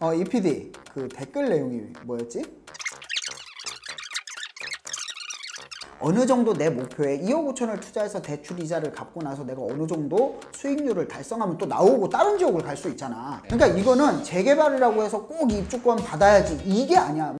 어, EPD 그 댓글 내용이 뭐였지? 어느 정도 내 목표에 2억 5천을 투자해서 대출 이자를 갚고 나서 내가 어느 정도 수익률을 달성하면 또 나오고 다른 지역을 갈 수 있잖아. 그러니까 이거는 재개발이라고 해서 꼭 입주권 받아야지 이게 아니야.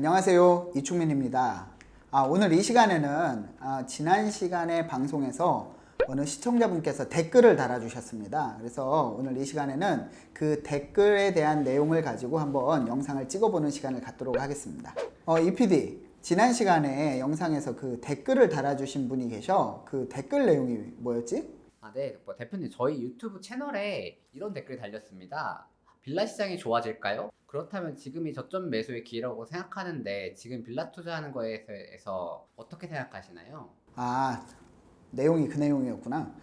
안녕하세요. 이충민입니다. 아, 오늘 이 시간에는 아, 지난 시간에 방송에서 어느 시청자분께서 댓글을 달아주셨습니다. 그래서 오늘 이 시간에는 그 댓글에 대한 내용을 가지고 한번 영상을 찍어보는 시간을 갖도록 하겠습니다. 어, 이PD, 지난 시간에 영상에서 그 댓글을 달아주신 분이 계셔. 그 댓글 내용이 뭐였지? 아, 네. 뭐 대표님, 저희 유튜브 채널에 이런 댓글이 달렸습니다. 빌라 시장이 좋아질까요? 그렇다면 지금이 저점 매수의 기회라고 생각하는데 지금 빌라 투자하는 거에 대해서 어떻게 생각하시나요? 아, 내용이 그 내용이었구나.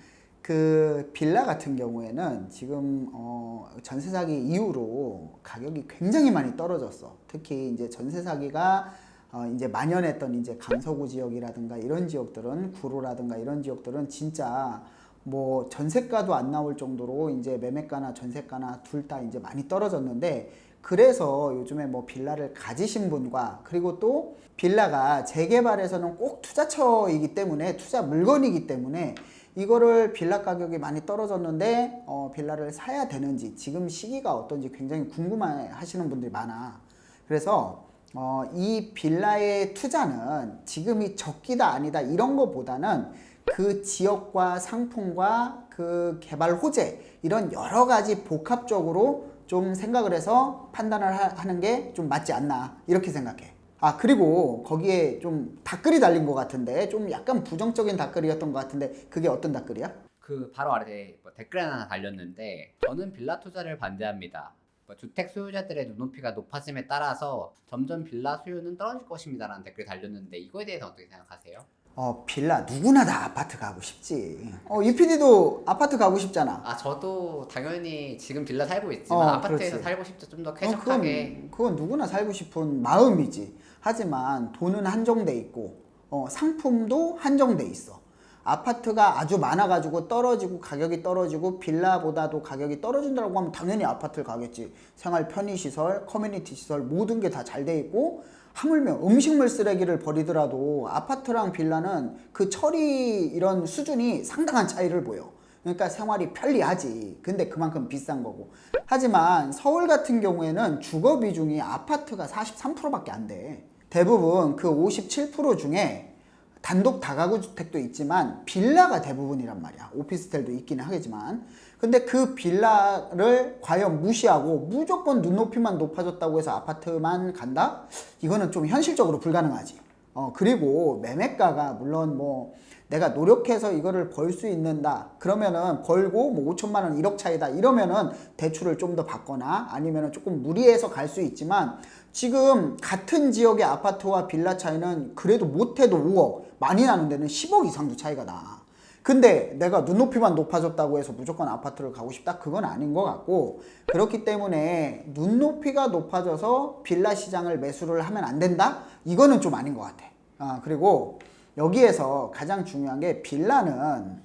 그 빌라 같은 경우에는 지금 어, 전세 사기 이후로 가격이 굉장히 많이 떨어졌어. 특히 이제 전세 사기가 어, 이제 만연했던 이제 강서구 지역이라든가 이런 지역들은 구로라든가 이런 지역들은 진짜 뭐 전세가도 안 나올 정도로 이제 매매가나 전세가나 둘 다 이제 많이 떨어졌는데 그래서 요즘에 뭐 빌라를 가지신 분과 그리고 또 빌라가 재개발에서는 꼭 투자처이기 때문에 투자 물건이기 때문에 이거를 빌라 가격이 많이 떨어졌는데 어, 빌라를 사야 되는지 지금 시기가 어떤지 굉장히 궁금해 하시는 분들이 많아. 그래서 어, 이 빌라의 투자는 지금이 적기다 아니다 이런 거보다는 그 지역과 상품과 그 개발 호재 이런 여러 가지 복합적으로 좀 생각을 해서 판단을 하- 하는 게 좀 맞지 않나 이렇게 생각해. 아 그리고 거기에 좀 댓글이 달린 것 같은데 좀 약간 부정적인 댓글이었던 것 같은데 그게 어떤 댓글이야? 그 바로 아래 뭐 댓글 하나 달렸는데 저는 빌라 투자를 반대합니다. 뭐 주택 소유자들의 눈높이가 높아짐에 따라서 점점 빌라 수요는 떨어질 것입니다라는 댓글 달렸는데 이거에 대해서 어떻게 생각하세요? 어 빌라 누구나 다 아파트 가고 싶지. 어 이PD도 아파트 가고 싶잖아. 아 저도 당연히 지금 빌라 살고 있지만 어, 아파트에서 그렇지. 살고 싶죠 좀더 어, 쾌적하게 그건, 그건 누구나 살고 싶은 마음이지. 하지만 돈은 한정돼 있고 어, 상품도 한정돼 있어. 아파트가 아주 많아가지고 떨어지고 가격이 떨어지고 빌라보다도 가격이 떨어진다고 하면 당연히 아파트를 가겠지. 생활 편의시설, 커뮤니티 시설 모든 게 다 잘 돼 있고 하물며 음식물 쓰레기를 버리더라도 아파트랑 빌라는 그 처리 이런 수준이 상당한 차이를 보여. 그러니까 생활이 편리하지. 근데 그만큼 비싼 거고. 하지만 서울 같은 경우에는 주거 비중이 아파트가 43%밖에 안 돼. 대부분 그 57% 중에 단독 다가구 주택도 있지만 빌라가 대부분이란 말이야. 오피스텔도 있기는 하겠지만. 근데 그 빌라를 과연 무시하고 무조건 눈높이만 높아졌다고 해서 아파트만 간다? 이거는 좀 현실적으로 불가능하지. 어, 그리고 매매가가 물론 뭐 내가 노력해서 이거를 벌 수 있는다. 그러면은 벌고 뭐 5천만 원 1억 차이다. 이러면은 대출을 좀 더 받거나 아니면은 조금 무리해서 갈 수 있지만 지금 같은 지역의 아파트와 빌라 차이는 그래도 못해도 5억, 많이 나는 데는 10억 이상도 차이가 나. 근데 내가 눈높이만 높아졌다고 해서 무조건 아파트를 가고 싶다? 그건 아닌 것 같고 그렇기 때문에 눈높이가 높아져서 빌라 시장을 매수를 하면 안 된다? 이거는 좀 아닌 것 같아. 아, 그리고 여기에서 가장 중요한 게 빌라는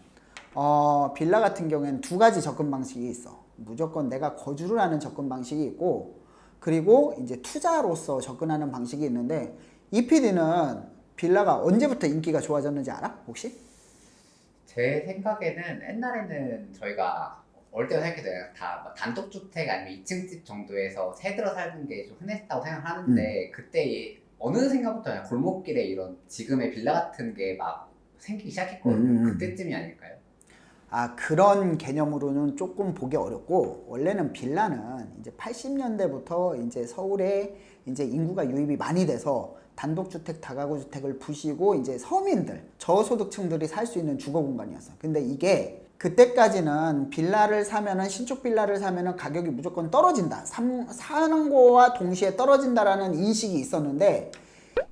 어, 빌라 같은 경우에는 두 가지 접근 방식이 있어. 무조건 내가 거주를 하는 접근 방식이 있고 그리고 이제 투자로서 접근하는 방식이 있는데 이 PD는 빌라가 언제부터 인기가 좋아졌는지 알아? 혹시? 제 생각에는 옛날에는 저희가 어릴 때가 생각해도 다뭐 단독주택 아니면 2층 집 정도에서 새 들어 사는 게좀 흔했다고 생각하는데 음. 그때 이- 어느 생각부터 골목길에 이런 지금의 빌라 같은 게 막 생기기 시작했거든요. 음, 음, 음. 그때쯤이 아닐까요? 아 그런 개념으로는 조금 보기 어렵고 원래는 빌라는 이제 80년대부터 이제 서울에 이제 인구가 유입이 많이 돼서 단독주택, 다가구 주택을 부시고 이제 서민들, 저소득층들이 살 수 있는 주거 공간이었어. 근데 이게 그때까지는 빌라를 사면은 신축 빌라를 사면은 가격이 무조건 떨어진다. 삼- 사는 거와 동시에 떨어진다라는 인식이 있었는데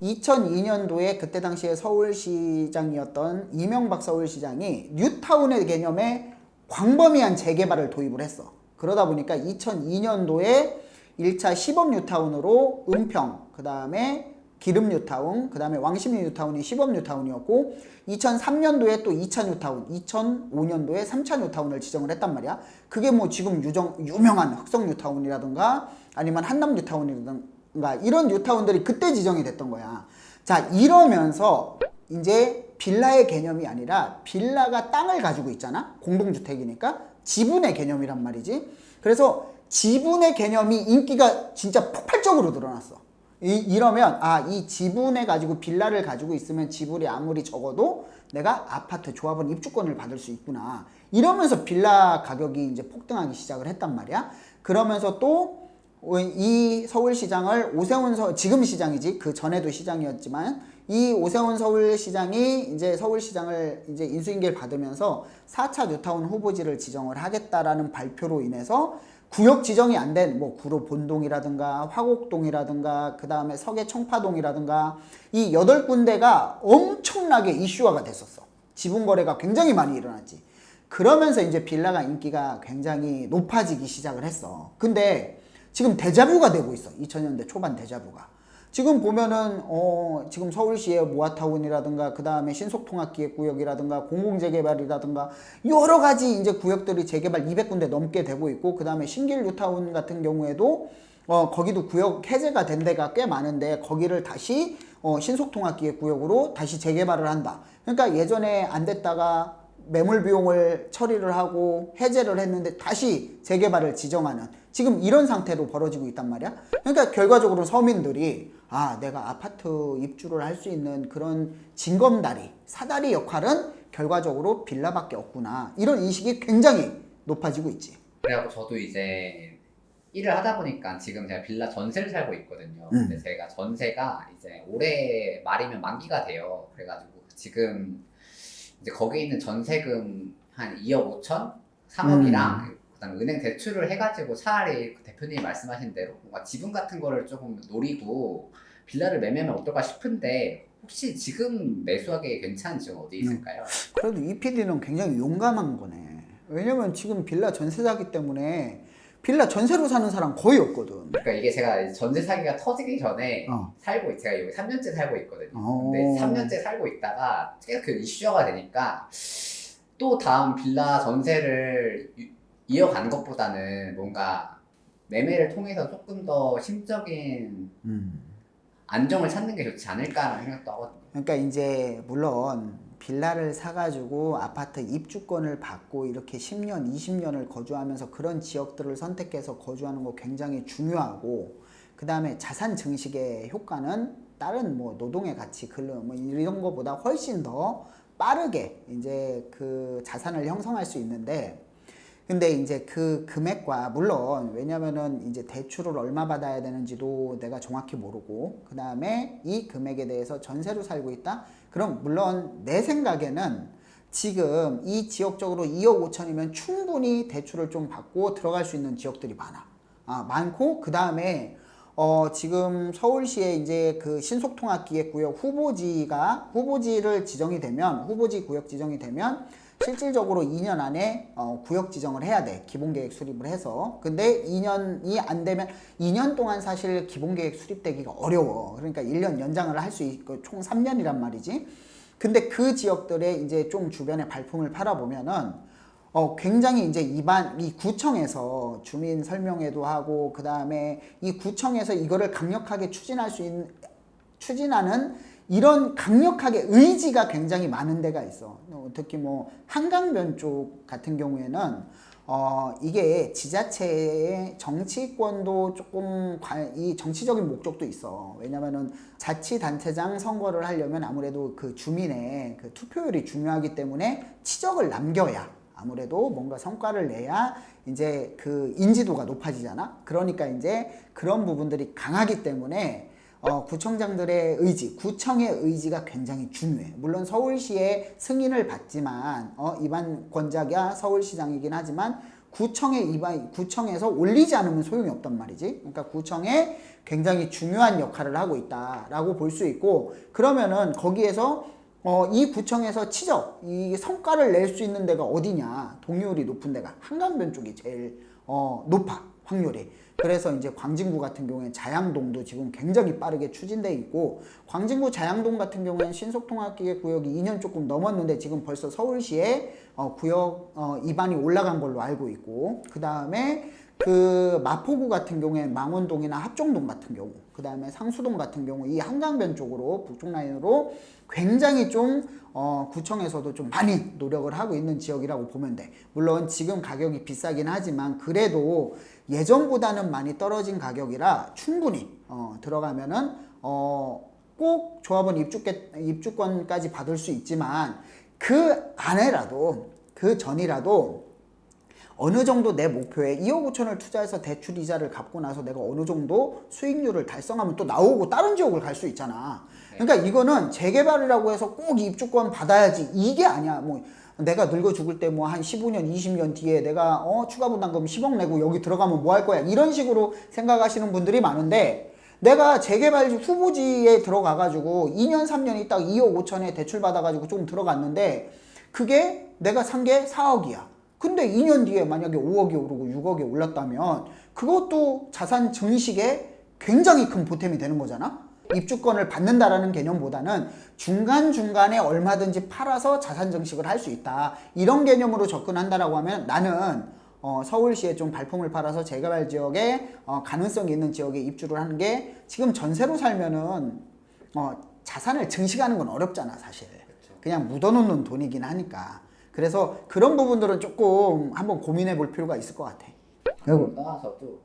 2002년도에 그때 당시에 서울시장이었던 이명박 서울시장이 뉴타운의 개념에 광범위한 재개발을 도입을 했어. 그러다 보니까 2002년도에 1차 시범 뉴타운으로 은평, 그 다음에 기름 뉴타운, 그 다음에 왕십리 뉴타운이 10억 뉴타운이었고 2003년도에 또 2차 뉴타운, 2005년도에 3차 뉴타운을 지정을 했단 말이야. 그게 뭐 지금 유정, 유명한 흑성 뉴타운이라든가 아니면 한남 뉴타운이라든가 이런 뉴타운들이 그때 지정이 됐던 거야. 자 이러면서 이제 빌라의 개념이 아니라 빌라가 땅을 가지고 있잖아. 공동주택이니까 지분의 개념이란 말이지. 그래서 지분의 개념이 인기가 진짜 폭발적으로 늘어났어. 이, 이러면 아 이 지분에 가지고 빌라를 가지고 있으면 지분이 아무리 적어도 내가 아파트 조합원 입주권을 받을 수 있구나. 이러면서 빌라 가격이 이제 폭등하기 시작을 했단 말이야. 그러면서 또 이 서울시장을 오세훈 서 지금 시장이지 그 전에도 시장이었지만 이 오세훈 서울시장이 이제 서울시장을 이제 인수인계를 받으면서 4차 뉴타운 후보지를 지정을 하겠다라는 발표로 인해서 구역 지정이 안 된 뭐 구로 본동이라든가 화곡동이라든가 그 다음에 서계 청파동이라든가 이 여덟 군데가 엄청나게 이슈화가 됐었어. 지분 거래가 굉장히 많이 일어났지. 그러면서 이제 빌라가 인기가 굉장히 높아지기 시작을 했어. 근데 지금 대자뷰가 되고 있어. 2000년대 초반 대자뷰가. 지금 보면은 어 지금 서울시의 모아타운이라든가 그 다음에 신속통합기획 구역이라든가 공공재개발이라든가 여러 가지 이제 구역들이 재개발 200군데 넘게 되고 있고 그 다음에 신길 뉴타운 같은 경우에도 어 거기도 구역 해제가 된 데가 꽤 많은데 거기를 다시 어 신속통합기획 구역으로 다시 재개발을 한다. 그러니까 예전에 안 됐다가 매물 비용을 처리를 하고 해제를 했는데 다시 재개발을 지정하는 지금 이런 상태로 벌어지고 있단 말이야. 그러니까 결과적으로 서민들이 아 내가 아파트 입주를 할 수 있는 그런 징검다리 사다리 역할은 결과적으로 빌라밖에 없구나 이런 인식이 굉장히 높아지고 있지. 그래갖고 저도 이제 일을 하다 보니까 지금 제가 빌라 전세를 살고 있거든요. 음. 근데 제가 전세가 이제 올해 말이면 만기가 돼요. 그래가지고 지금 이제 거기 있는 전세금 한 2억 5천, 3억이랑 그다음 은행 대출을 해가지고 차라리 그 대표님이 말씀하신 대로 뭔가 지분 같은 거를 조금 노리고 빌라를 매매하면 어떨까 싶은데 혹시 지금 매수하기 괜찮은 지금 어디 있을까요? 그래도 이 PD는 굉장히 용감한 거네. 왜냐면 지금 빌라 전세 사기 때문에 빌라 전세로 사는 사람 거의 없거든. 그러니까 이게 제가 전세 사기가 터지기 전에 어. 살고 있- 제가 여기 3년째 살고 있거든요. 어. 근데 3년째 살고 있다가 계속 그 이슈화가 되니까 또 다음 빌라 전세를 유- 이어가는 것보다는 뭔가 매매를 통해서 조금 더 심적인 음. 안정을 찾는 게 좋지 않을까라는 생각도 하거든요. 그러니까 이제 물론 빌라를 사가지고 아파트 입주권을 받고 이렇게 10년, 20년을 거주하면서 그런 지역들을 선택해서 거주하는 거 굉장히 중요하고 그 다음에 자산 증식의 효과는 다른 뭐 노동의 가치, 근로 뭐 이런 거보다 훨씬 더 빠르게 이제 그 자산을 형성할 수 있는데 근데 이제 그 금액과 물론 왜냐면은 이제 대출을 얼마 받아야 되는지도 내가 정확히 모르고 그 다음에 이 금액에 대해서 전세로 살고 있다. 그럼 물론 내 생각에는 지금 이 지역적으로 2억 5천이면 충분히 대출을 좀 받고 들어갈 수 있는 지역들이 많아. 아, 많고 그 다음에 어, 지금 서울시에 이제 그 신속통합기획구역 후보지가 후보지를 지정이 되면 후보지 구역 지정이 되면 실질적으로 2년 안에 어, 구역 지정을 해야 돼. 기본계획 수립을 해서. 근데 2년이 안 되면 2년 동안 사실 기본계획 수립되기가 어려워. 그러니까 1년 연장을 할 수 있고 총 3년이란 말이지. 근데 그 지역들에 이제 좀 주변에 발품을 팔아보면은 어, 굉장히 이제 이반, 이 구청에서 주민 설명회도 하고, 그 다음에 이 구청에서 이거를 강력하게 추진할 수 있는, 추진하는 이런 강력하게 의지가 굉장히 많은 데가 있어. 어, 특히 뭐 한강변 쪽 같은 경우에는 어, 이게 지자체의 정치권도 조금 관- 이 정치적인 목적도 있어. 왜냐면은 자치단체장 선거를 하려면 아무래도 그 주민의 그 투표율이 중요하기 때문에 치적을 남겨야 아무래도 뭔가 성과를 내야 이제 그 인지도가 높아지잖아. 그러니까 이제 그런 부분들이 강하기 때문에 어, 구청장들의 의지, 구청의 의지가 굉장히 중요해. 물론 서울시의 승인을 받지만 어, 입안 권자가 서울시장이긴 하지만 구청의 입안 구청에서 올리지 않으면 소용이 없단 말이지. 그러니까 구청에 굉장히 중요한 역할을 하고 있다라고 볼 수 있고 그러면은 거기에서 어, 이 구청에서 치적, 이 성과를 낼 수 있는 데가 어디냐? 동의율이 높은 데가 한강변 쪽이 제일 어, 높아. 확률이. 그래서 이제 광진구 같은 경우에 자양동도 지금 굉장히 빠르게 추진돼 있고 광진구 자양동 같은 경우에는 신속통합기획 구역이 2년 조금 넘었는데 지금 벌써 서울시에 어, 구역 어, 입안이 올라간 걸로 알고 있고 그 다음에 그 마포구 같은 경우에 망원동이나 합정동 같은 경우 그 다음에 상수동 같은 경우 이 한강변 쪽으로 북쪽 라인으로 굉장히 좀 어, 구청에서도 좀 많이 노력을 하고 있는 지역이라고 보면 돼. 물론 지금 가격이 비싸긴 하지만 그래도 예전보다는 많이 떨어진 가격이라 충분히 어, 들어가면은 어, 꼭 조합원 입주권, 입주권까지 받을 수 있지만 그 안에라도 그 전이라도 어느 정도 내 목표에 2억 5천을 투자해서 대출 이자를 갚고 나서 내가 어느 정도 수익률을 달성하면 또 나오고 다른 지역을 갈 수 있잖아. 그러니까 이거는 재개발이라고 해서 꼭 입주권 받아야지 이게 아니야. 뭐 내가 늙어 죽을 때 뭐 한 15년, 20년 뒤에 내가 어 추가 분담금 10억 내고 여기 들어가면 뭐 할 거야. 이런 식으로 생각하시는 분들이 많은데 내가 재개발 후보지에 들어가 가지고 2년, 3년 있다가 2억 5천에 대출 받아 가지고 좀 들어갔는데 그게 내가 산 게 4억이야. 근데 2년 뒤에 만약에 5억이 오르고 6억이 올랐다면 그것도 자산 증식에 굉장히 큰 보탬이 되는 거잖아. 입주권을 받는다라는 개념보다는 중간중간에 얼마든지 팔아서 자산 증식을 할 수 있다. 이런 개념으로 접근한다라고 하면 나는 어, 서울시에 좀 발품을 팔아서 재개발 지역에 어, 가능성이 있는 지역에 입주를 하는 게 지금 전세로 살면은 어, 자산을 증식하는 건 어렵잖아 사실. 그냥 묻어놓는 돈이긴 하니까. 그래서 그런 부분들은 조금 한번 고민해 볼 필요가 있을 것 같아. 그걸 떠나서도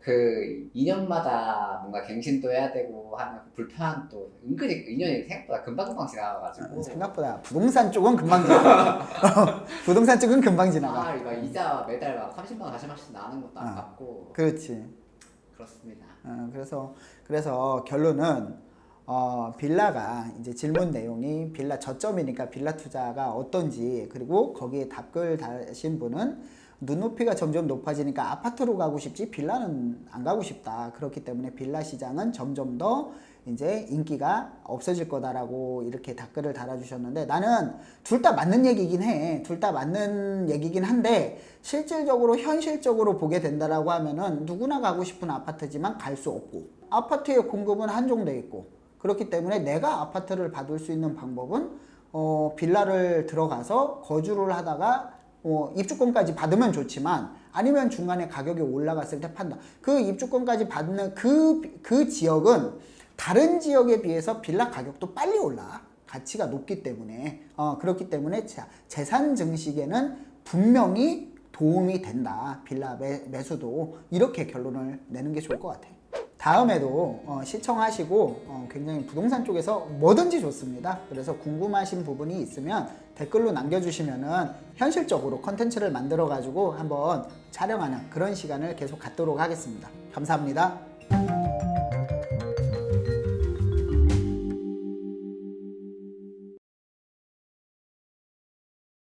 그 2년마다 뭔가 갱신도 해야 되고 하는 그 불편한 또 은근히 2년이 생각보다 금방금방 지나가가지고 생각보다 부동산 쪽은 금방 지나가. 부동산 쪽은 금방 지나가. 아 이거 이자 매달 막 30만 원 40만 원씩 나는 것도 아. 아깝고 그렇지. 그렇습니다. 어, 그래서 그래서 결론은 어, 빌라가 이제 질문 내용이 빌라 저점이니까 빌라 투자가 어떤지 그리고 거기에 답글 다신 분은 눈높이가 점점 높아지니까 아파트로 가고 싶지 빌라는 안 가고 싶다. 그렇기 때문에 빌라 시장은 점점 더 이제 인기가 없어질 거다라고 이렇게 답글을 달아주셨는데 나는 둘 다 맞는 얘기긴 해. 둘 다 맞는 얘기긴 한데 실질적으로 현실적으로 보게 된다라고 하면은 누구나 가고 싶은 아파트지만 갈 수 없고 아파트의 공급은 한정돼 있고 그렇기 때문에 내가 아파트를 받을 수 있는 방법은 어, 빌라를 들어가서 거주를 하다가 어, 입주권까지 받으면 좋지만 아니면 중간에 가격이 올라갔을 때 판다. 그 입주권까지 받는 그, 그 지역은 다른 지역에 비해서 빌라 가격도 빨리 올라. 가치가 높기 때문에. 어, 그렇기 때문에 자, 재산 증식에는 분명히 도움이 된다. 빌라 매, 매수도. 이렇게 결론을 내는 게 좋을 것 같아. 다음에도 어, 시청하시고 어, 굉장히 부동산 쪽에서 뭐든지 좋습니다. 그래서 궁금하신 부분이 있으면 댓글로 남겨주시면은 현실적으로 컨텐츠를 만들어 가지고 한번 촬영하는 그런 시간을 계속 갖도록 하겠습니다. 감사합니다.